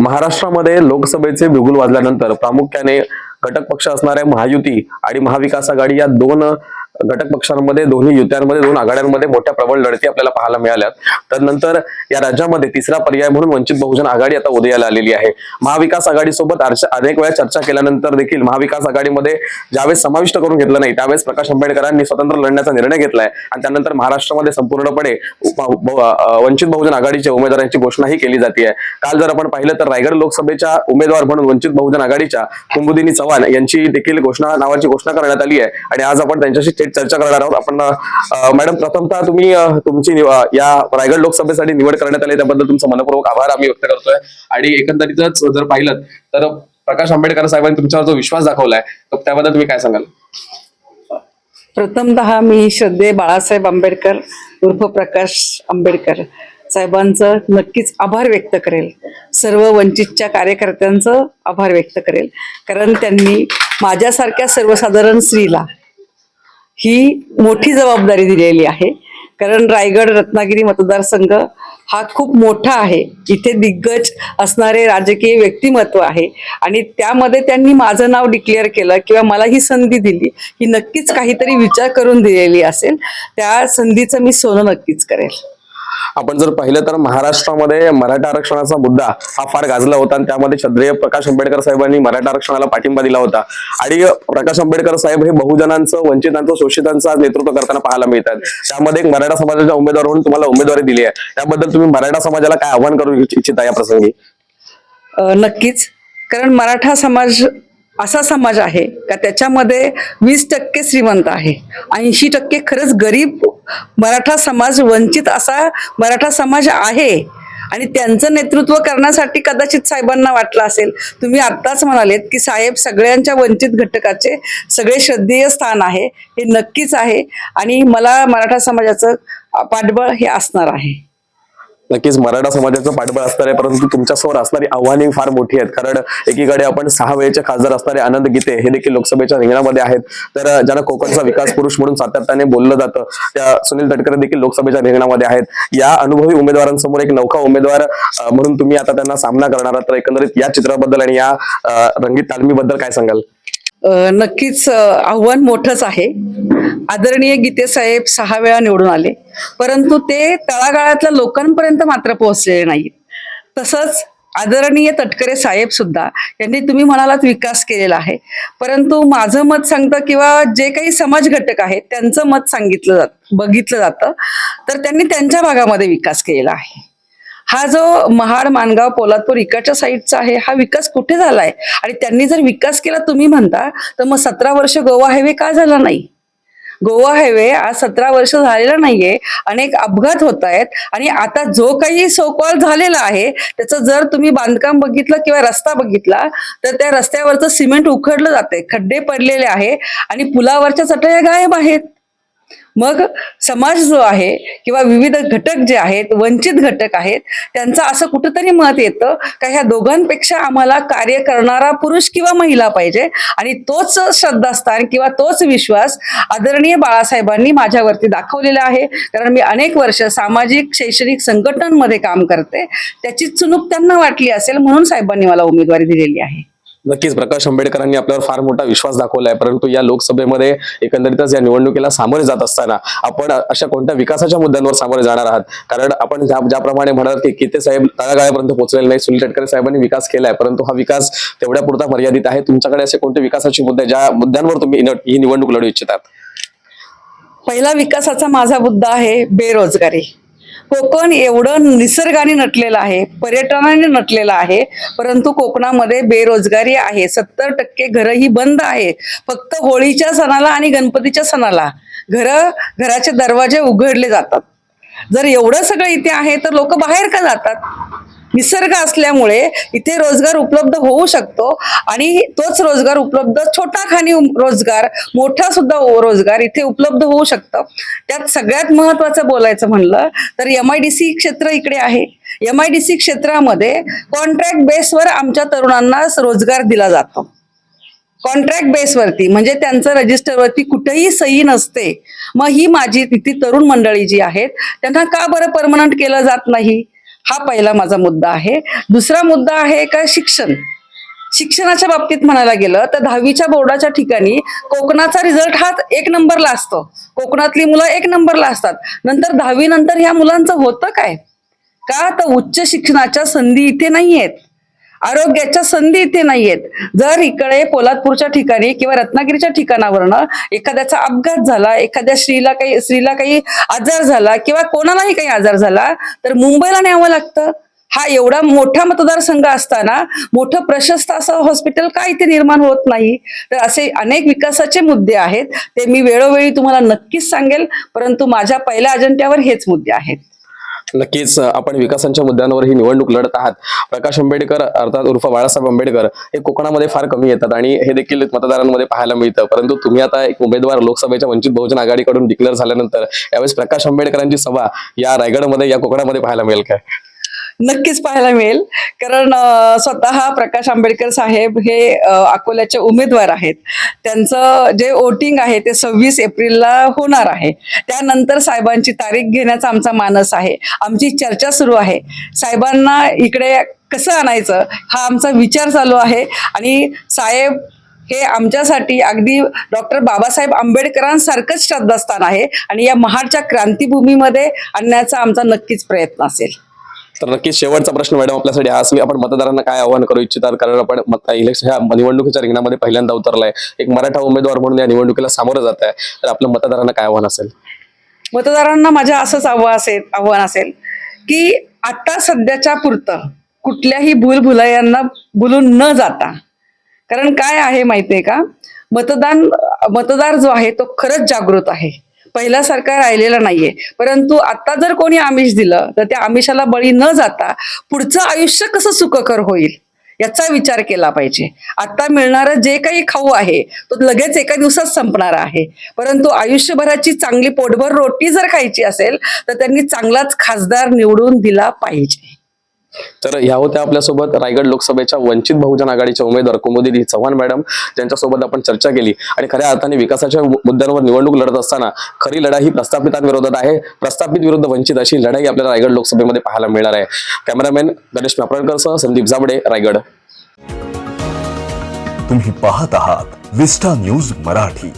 महाराष्ट्रामध्ये लोकसभेचे बिगुल वाजल्यानंतर प्रामुख्याने घटक पक्ष असणाऱ्या महायुती आणि महाविकास आघाडी या दोन घटक पक्षांमध्ये दोन्ही युत्यांमध्ये दोन आघाड्यांमध्ये मोठ्या प्रबळ लढती आपल्याला पाहायला मिळाल्यात. तर नंतर या राज्यामध्ये तिसरा पर्याय म्हणून वंचित बहुजन आघाडी आता उदयाला आलेली आहे. महाविकास आघाडीसोबत अनेक वेळा चर्चा केल्यानंतर देखील महाविकास आघाडीमध्ये ज्यावेळेस समाविष्ट करून घेतलं नाही त्यावेळेस प्रकाश आंबेडकरांनी स्वतंत्र लढण्याचा निर्णय घेतलाय. आणि त्यानंतर महाराष्ट्रामध्ये संपूर्णपणे वंचित बहुजन आघाडीच्या उमेदवारांची घोषणाही केली जाते काल जर आपण पाहिलं तर रायगड लोकसभेच्या उमेदवार म्हणून वंचित बहुजन आघाडीच्या कुंभुदिनी चव्हाण यांची देखील घोषणा नावाची घोषणा करण्यात आली आहे. आणि आज आपण त्यांच्याशी थेट चर्चा करणार आहोत. आपण मॅडम प्रथमतः तुम्ही तुमची या रायगड लोकसभेसाठी निवड करण्यात आली त्याबद्दल तुमचा मनपूर्वक आभार आम्ही व्यक्त करतोय. आणि एकंदरीतच जर पाहिलं तर प्रकाश आंबेडकर साहेबांनी तुमच्यावर जो विश्वास दाखवलाय तर त्याबद्दल तुम्ही काय सांगाल? प्रथमतः मी श्रद्धे बाळासाहेब आंबेडकर उर्फ प्रकाश आंबेडकर साहेबांचं नक्कीच आभार व्यक्त करेल. सर्व वंचितच्या कार्यकर्त्यांचं आभार व्यक्त करेल. कारण त्यांनी माझ्यासारख्या सर्वसाधारण स्त्रीला ही मोठी जबाबदारी दिलेली आहे. कारण रायगड रत्नागिरी मतदारसंघ हा खूप मोठा आहे. इथे दिग्गज असणारे राजकीय व्यक्तिमत्व आहे. आणि त्यामध्ये त्यांनी माझं नाव डिक्लेअर केलं किंवा मला ही संधी दिली ही नक्कीच काहीतरी विचार करून दिलेली असेल. त्या संधीचं मी सोनं नक्कीच करेल. आपण जर पाहिलं तर महाराष्ट्रामध्ये मराठा आरक्षणाचा मुद्दा हा फार गाजला होता. आणि त्यामध्ये श्रद्धेय प्रकाश आंबेडकर साहेबांनी मराठा आरक्षणाला पाठिंबा दिला होता. आणि प्रकाश आंबेडकर साहेब हे बहुजनांचं वंचितांचं शोषितांचं आज नेतृत्व करताना पाहायला मिळतात. त्यामध्ये एक मराठा समाजाच्या उमेदवार म्हणून तुम्हाला उमेदवारी दिली आहे. त्याबद्दल तुम्ही मराठा समाजाला काय आव्हान करू इच्छिता या प्रसंगी? नक्कीच. कारण मराठा समाज असा समाज आहे का त्याच्यामध्ये वीस टक्के श्रीमंत आहे. ऐंशी टक्के खरंच गरीब मराठा समाज वंचित असा मराठा समाज आहे. आणि त्यांचं नेतृत्व करण्यासाठी कदाचित साहेबांना वाटलं असेल. तुम्ही आत्ताच म्हणालेत की साहेब सगळ्यांच्या वंचित घटकाचे सगळे श्रद्धेय स्थान आहे. हे नक्कीच आहे. आणि मला मराठा समाजाचं पाठबळ हे असणार आहे. नक्कीच मराठा समाजाचं पाठबळ असणार आहे परंतु तुमच्यासमोर असणारी आव्हाने फार मोठी आहेत. कारण एकीकडे आपण सहा वेळेचे खासदार असणारे आनंद गीते हे देखील लोकसभेच्या रिंगणामध्ये आहेत. तर ज्यांना कोकणचा विकास पुरुष म्हणून सातत्याने बोललं जातं त्या सुनील तटकरे देखील लोकसभेच्या रिंगणामध्ये आहेत. या अनुभवी उमेदवारांसमोर एक नौका उमेदवार म्हणून तुम्ही आता त्यांना सामना करणार आहात. तर एकंदरीत या चित्राबद्दल आणि या रंगीत तालमीबद्दल काय सांगाल? नक्कीच आव्हान मोठंच आहे. आदरणीय गीते साहेब सहा वेळा निवडून आले. परंतु ते तळागाळातल्या लोकांपर्यंत मात्र पोहोचलेले नाहीत. तसंच आदरणीय तटकरे साहेब सुद्धा यांनी तुम्ही म्हणालात विकास केलेला आहे. परंतु माझं मत सांगतं किंवा जे काही समाज घटक आहेत त्यांचं मत सांगितलं जात बघितलं जातं. तर त्यांनी त्यांच्या भागामध्ये विकास केलेला आहे. हा जो महाड मानगाव पोलादपूर इकडच्या साईडचा आहे हा विकास कुठे झालाय? आणि त्यांनी जर विकास केला तुम्ही म्हणता तर मग सतरा वर्ष गोवा हायवे का झाला नाही? गोवा हायवे आज सतरा वर्ष झालेला नाहीये अनेक अपघात होत आहेत आणि आता जो काही सोकॉल झालेला आहे त्याचं जर तुम्ही बांधकाम बघितलं किंवा रस्ता बघितला तर त्या रस्त्यावरचं सिमेंट उखडलं जाते खड्डे पडलेले आहे आणि पुलावरच्या चटया गायब आहेत. मग समाज जो आहे किंवा विविध घटक जे आहेत वंचित घटक आहेत त्यांचं असं कुठंतरी मत येतं का ह्या दोघांपेक्षा आम्हाला कार्य करणारा पुरुष किंवा महिला पाहिजे? आणि तोच श्रद्धास्थान किंवा तोच विश्वास आदरणीय बाळासाहेबांनी माझ्यावरती दाखवलेला आहे. कारण मी अनेक वर्ष सामाजिक शैक्षणिक संघटनांमध्ये काम करते. त्याची चुनूक त्यांना वाटली असेल म्हणून साहेबांनी मला उमेदवारी दिलेली आहे. नक्कीच प्रकाश आंबेडकरांनी आपल्यावर फार मोठा विश्वास दाखवलाय. परंतु या लोकसभेमध्ये एकंदरीतच या निवडणुकीला सामोरे जात असताना आपण अशा कोणत्या विकासाच्या मुद्द्यांवर सामोरे जाणार आहात? कारण आपण ज्याप्रमाणे म्हणाल की किती साहेब तळागाळापर्यंत पोहोचलेले नाही सुनील तटकरे साहेबांनी विकास केलाय. परंतु हा विकास तेवढ्या पुरता मर्यादित आहे. तुमच्याकडे असे कोणते विकासाचे मुद्दे ज्या मुद्द्यांवर तुम्ही ही निवडणूक लढू इच्छितात? पहिला विकासाचा माझा मुद्दा आहे बेरोजगारी. कोकण एवढं निसर्गाने नटलेलं आहे पर्यटनाने नटलेलं आहे परंतु कोकणामध्ये बेरोजगारी आहे. सत्तर टक्के घरं ही बंद आहे. फक्त होळीच्या सणाला आणि गणपतीच्या सणाला घरं घराचे दरवाजे उघडले जातात. जर एवढं सगळं इथे आहे तर लोक बाहेर का जातात? निसर्ग असल्यामुळे इथे रोजगार उपलब्ध होऊ शकतो आणि तोच रोजगार उपलब्ध छोटा खाणी रोजगार मोठा सुद्धा रोजगार इथे उपलब्ध होऊ शकतं. त्यात सगळ्यात महत्वाचं बोलायचं म्हणलं तर एम आय डी सी क्षेत्र इकडे आहे. एम आय डी सी क्षेत्रामध्ये कॉन्ट्रॅक्ट बेसवर आमच्या तरुणांना रोजगार दिला जातो. कॉन्ट्रॅक्ट बेसवरती म्हणजे त्यांचं रजिस्टरवरती कुठेही सही नसते. मग ही माझी तिथे तरुण मंडळी जी आहेत त्यांना का बरं परमनंट केलं जात नाही? हा पहिला माझा मुद्दा आहे. दुसरा मुद्दा आहे का शिक्षण? शिक्षणाच्या बाबतीत म्हणायला गेलं तर दहावीच्या बोर्डाच्या ठिकाणी कोकणाचा रिझल्ट हा एक नंबरला असतो. कोकणातली मुलं एक नंबरला असतात. नंतर दहावी नंतर ह्या मुलांचं होतं काय? का तर उच्च शिक्षणाच्या संधी इथे नाही आहेत आरोग्याच्या संधी इथे नाहीयेत. जर इकडे पोलादपूरच्या ठिकाणी किंवा रत्नागिरीच्या ठिकाणावरनं एखाद्याचा अपघात झाला एखाद्या स्त्रीला काही स्त्रीला काही आजार झाला किंवा कोणालाही काही आजार झाला तर मुंबईला न्यावं लागतं. हा एवढा मोठा मतदारसंघ असताना मोठं प्रशस्त असं हॉस्पिटल का इथे निर्माण होत नाही? तर असे अनेक विकासाचे मुद्दे आहेत. ते मी वेळोवेळी तुम्हाला नक्कीच सांगेल परंतु माझ्या पहिल्या अजेंड्यावर हेच मुद्दे आहेत. नक्कीच आपण विकासांच्या मुद्द्यांवर ही निवडणूक लढत आहात. प्रकाश आंबेडकर अर्थात उर्फ बाळासाहेब आंबेडकर हे कोकणामध्ये फार कमी येतात आणि हे देखील मतदारांमध्ये पाहायला मिळतं. परंतु तुम्ही आता एक उमेदवार लोकसभेच्या वंचित बहुजन आघाडीकडून डिक्लेअर झाल्यानंतर यावेळेस प्रकाश आंबेडकरांची सभा या रायगडमध्ये या कोकणामध्ये पाहायला मिळेल काय? नक्कीच पाहायला मिळेल. कारण स्वतः प्रकाश आंबेडकर साहेब हे अकोल्याचे उमेदवार आहेत. त्यांचं जे वोटिंग आहे ते सव्वीस एप्रिलला होणार आहे. त्यानंतर साहेबांची तारीख घेण्याचा आमचा मानस आहे. आमची चर्चा सुरू आहे. साहेबांना इकडे कसं आणायचं हा आमचा विचार चालू आहे. आणि साहेब हे आमच्यासाठी अगदी डॉक्टर बाबासाहेब आंबेडकरांसारखंच श्रद्धास्थान आहे. आणि या महाडच्या क्रांतीभूमीमध्ये आणण्याचा आमचा नक्कीच प्रयत्न असेल. तर नक्कीच शेवटचा प्रश्न मॅडम आपल्यासाठी आज मी आपण मतदारांना काय आव्हान करू इच्छितात कारण आपण मत- इलेक्शन ह्या निवडणुकीच्या रिंगणामध्ये पहिल्यांदा उतरलाय. एक मराठा उमेदवार म्हणून या निवडणुकीला सामोरं जात आहे तर आपल्या मतदारांना काय आव्हान असेल? मतदारांना माझ्या असंच आव्हान असेल आव्हान असेल की आता सध्याच्या पुरतं कुठल्याही भूलभुलायांना भुलून न जाता कारण काय आहे माहितीये का? मतदान मतदार जो आहे तो खरंच जागृत आहे. पहिल्यासारखा राहिलेला नाहीये. परंतु आता जर कोणी आमिष दिलं तर त्या आमिषाला बळी न जाता पुढचं आयुष्य कसं सुखकर होईल? याचा विचार केला पाहिजे. आता मिळणारं जे काही खाऊ आहे तो लगेच एका दिवसात संपणार आहे. परंतु आयुष्यभराची चांगली पोटभर रोटी जर खायची असेल तर त्यांनी चांगलाच खासदार निवडून दिला पाहिजे. तर ह्या होत्या आपल्यासोबत रायगड लोकसभेच्या वंचित बहुजन आघाडीच्या उमेदवार कुमुदिनी चव्हाण मॅडम ज्यांच्यासोबत आपण चर्चा केली. आणि खऱ्या अर्थाने विकासाच्या मुद्द्यांवर निवडणूक लढत असताना खरी लढाई ही प्रस्थापितांविरोधात आहे. प्रस्थापित विरुद्ध वंचित अशी लढाई आपल्याला रायगड लोकसभेमध्ये पाहायला मिळणार आहे. कॅमेरामॅन गणेश सह संदीप जाबडे रायगड. तुम्ही पाहत आहात विस्टा न्यूज मराठी.